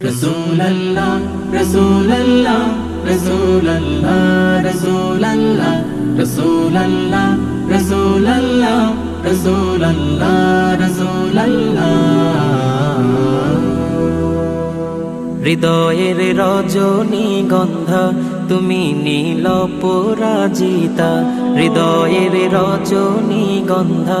رسول الله رسول الله رسول الله رسول الله رسول الله رسول الله رسول الله رسول الله হৃদয়ের রজনী গন্ধা তুমি নীল পরাজিতা হৃদয়ের রজনী গন্ধা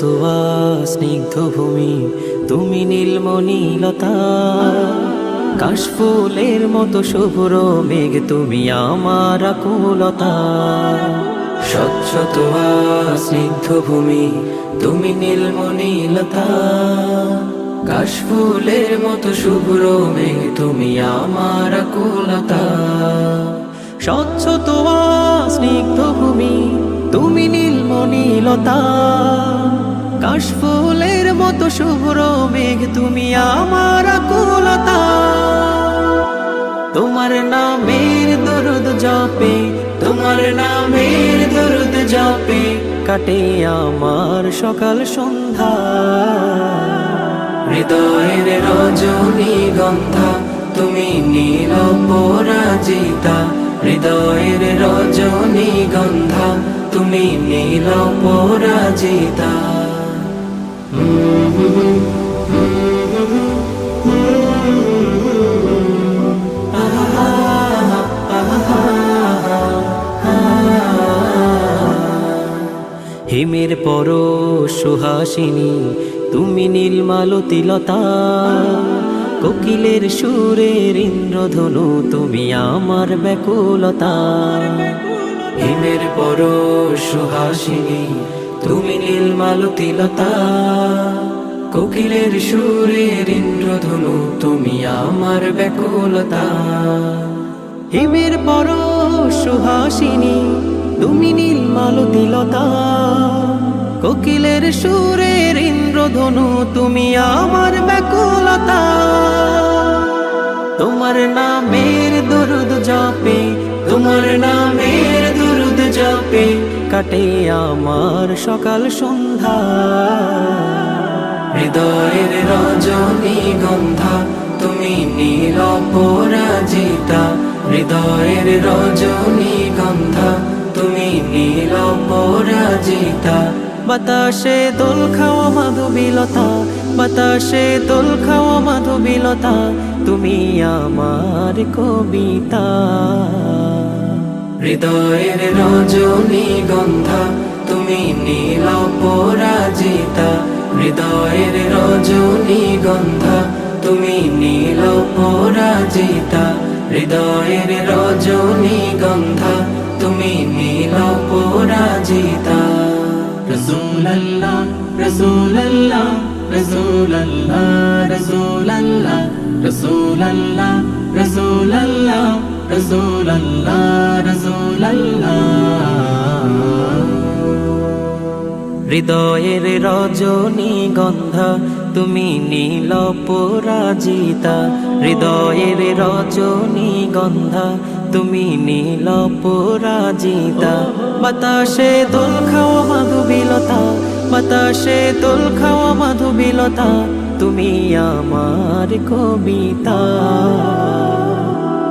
তোয়া স্নিগ্ধ ভূমি, তুমি নীলমণিলতা কাশফুলের মতো শুভ্র মেঘ, তুমি আমার আকুলতা। স্বচ্ছ তোয়া স্নিগ্ধ ভূমি, তুমি নীলমণিলতা কাশফুলের মতো শুভ্র মেঘ, তুমি আমার আকুলতা। স্বচ্ছ তোয়া স্নিগ্ধ ভূমি, তুমি নীলমণিলতা কাশফুলের মতো শুভ্র মেঘ তুমি আমার আকুলতা। তোমার নামের দরুদ জপে, তোমার নামের দরুদ জপে, কাটে আমার সকাল সন্ধ্যা। হৃদয়ের রজনী গন্ধা, তুমি নীল পরাজিতা। হৃদয়ের রজনী গন্ধা তুমি নীল পরাজিতা। হিমের পর সুহাসিনী তুমি নীলমালতিলতা কোকিলের সুরের ইন্দ্রধনু তুমি আমার ব্যাকুলতা। হিমের পর সুহাসিনী, তুমি নীলমালতিলতা কোকিলের সুরের ইন্দ্রধনু, তুমি আমার ব্যাকুলতা। হিমের পর সুহাসিনী, তুমি নীল মালতিলতা। কোকিলের সুরের ইন্দ্রধনু, তুমি আমার ব্যাকুলতা। তোমার নামের দরুদ জপে, তোমার নামের জপে কাটে আমার সকাল সন্ধ্যা। হৃদয়ের রজনী গন্ধা, তুমি নীল পরাজিতা। হৃদয়ের রজনী গন্ধা, তুমি নীল পরাজিতা। বাতাসে দোল খাওয়া মাধুবিলতা, বাতাসে দোল খাওয়া মাধুবিলতা, তুমি আমার কবিতা। হৃদয়ের রজনী গন্ধা, তুমি নীল পরাজিতা হৃদয়ের রজনী গন্ধা, তুমি নীল পরাজিতা হৃদয়ের রজনী গন্ধা, তুমি নীল পরাজিতা রসুল্লাহ রসুল্লাহ রসুল্লাহ রসুল্লাহ রসুল্লাহ রসুল্লাহ রসুল আল্লাহ হৃদয়ের রজনী গন্ধা তুমি নীল পরাজিতা। হৃদয়ের রজনী গন্ধা তুমি নীল পরাজিতা। বাতাসে দোল খাওয়া মাধুবিলতা, বাতাসে দোল খাওয়া মাধুবিলতা। তুমি আমার কবিতা।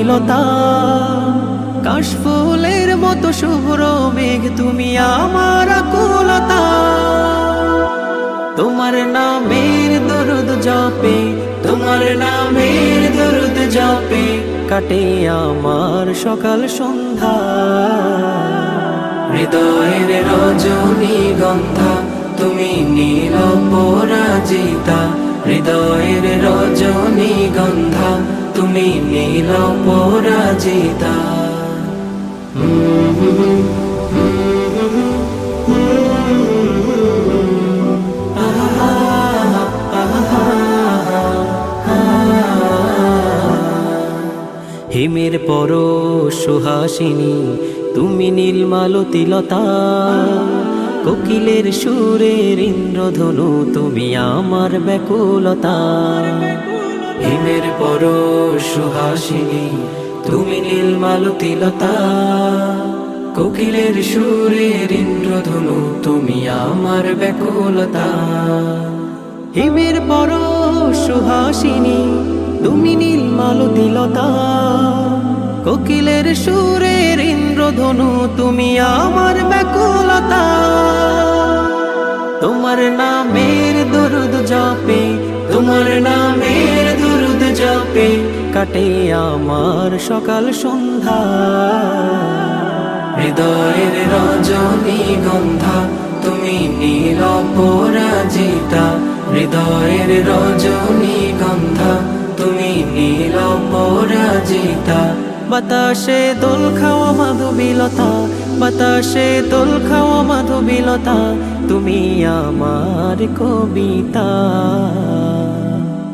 নীলমণিলতা কাশফুলের মতো শুভ্র মেঘ, তুমি আমার কুলতা তোমার নামের দরুদ জপে, তোমার নামের দরুদ জপে, কাটে আমার সকাল সন্ধ্যা। হৃদয়ের রজনী গন্ধা, তুমি নীল পরাজিতা। হৃদয়ের রজনী গন্ধা তুমি নীল পরাজিতা। হিমের পর সুহাসিনী তুমি নীলমালতিলতা কোকিলের সুরের ইন্দ্রধনু তুমি আমার ব্যাকুলতা। হিমের পর সুহাসিনী, তুমি নীলমালতিলতা কোকিলের সুরের ইন্দ্রধনু, তুমি আমার ব্যাকুলতা। হিমের পর সুহাসিনী, তুমি নীলমালতিলতা কোকিলের সুরের ইন্দ্রধনু, তুমি আমার ব্যাকুলতা। তোমার নামের দরুদ জপে, তোমার নামের দুরুদ জপে কাটে আমার সকাল সন্ধ্যা। হৃদয়ের রজনী গন্ধা, তুমি নীল পরাজিতা। হৃদয়ের রজনী গন্ধা, তুমি নীল পরাজিতা। বাতাসে দোল খাওয়া মাধবীলতা, বাতাসে দোল খাওয়া মাধবীলতা, তুমি আমার কবিতা।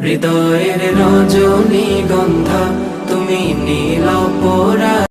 হৃদয়ের রজনী গন্ধা তুমি নীল পরা